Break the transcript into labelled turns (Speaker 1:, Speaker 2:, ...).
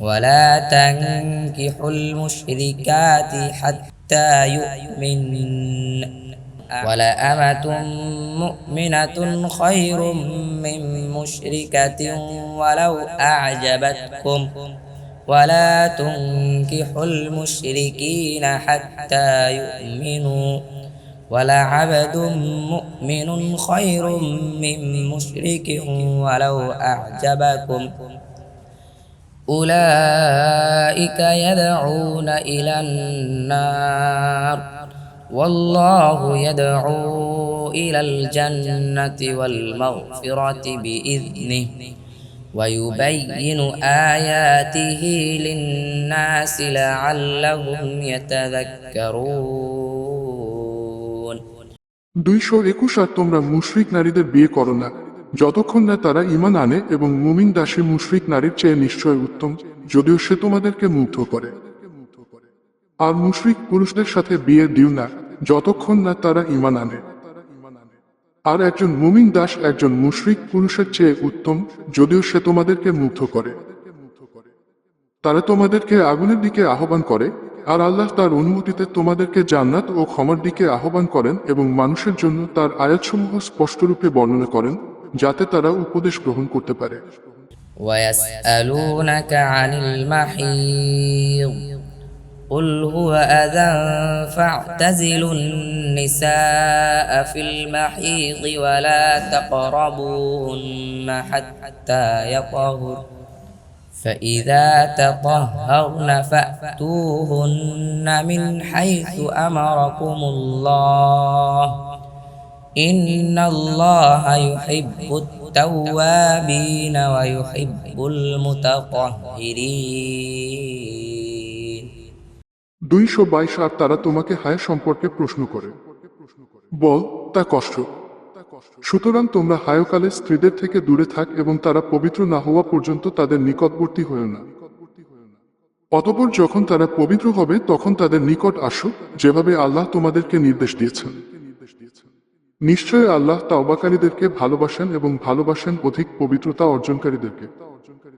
Speaker 1: ولا تنكحوا المشركات حتى يؤمن. ولأمة مؤمنة خير من مشركة ولو أعجبتكم. ولا تنكحوا المشركين حتى يؤمنوا. ولعبد مؤمن خير من مشرك ولو أعجبكم. أولئك يدعون إلى النار والله يدعو إلى الجنة والمغفرة بإذنه ويبين آياته للناس لعلهم يتذكرون
Speaker 2: দুইশো একুশ আর তোমরা মুশরিক নারীদের বিয়ে করো না যতক্ষণ না তারা ইমান আনে এবং মুমিন দাসী মুশরিক নারীর চেয়ে নিশ্চয় উত্তম, যদিও সে তোমাদেরকে মুগ্ধ করে। আর মুশরিক পুরুষদের সাথে বিয়ে দিও না, যতক্ষণ না তারা ইমান আনে। আর একজন মুমিন দাস একজন মুশরিক পুরুষের চেয়ে উত্তম, যদিও সে তোমাদেরকে মুগ্ধ করে। তারা তোমাদেরকে আগুনের দিকে আহ্বান করে, আর আল্লাহ তার অনুমতিতে তোমাদেরকে জান্নাত ও ক্ষমার দিকে আহ্বান করেন এবং মানুষের জন্য তার আয়াতসমূহ স্পষ্টরূপে বর্ণনা করেন। যাতে তারা উপদেশ গ্রহণ করতে পারে
Speaker 1: ويسألونك عن المحيض قل هو أذى فاعتزلوا النساء في المحيض ولا تقربوهن حتى يطهر فإذا تطهرن فأتوهن من حيث أمركم الله إن الله يحب التوابين ويحب المتطهرين
Speaker 2: দুইশো বাইশ আর তারা তোমাকে হায় সম্পর্কে প্রশ্ন করে বল তা কষ্ট সুতরাং তোমরা হায়কালে স্ত্রীদের থেকে দূরে থাক এবং তারা পবিত্র না হওয়া পর্যন্ত তাদের নিকটবর্তী হয়েও না অতপর যখন তারা পবিত্র হবে তখন তাদের নিকট আসো যেভাবে আল্লাহ তোমাদেরকে নির্দেশ দিয়েছেন নিশ্চয় আল্লাহ তাওবাকারীদেরকে ভালোবাসেন এবং ভালোবাসেন অধিক পবিত্রতা অর্জনকারীদেরকে।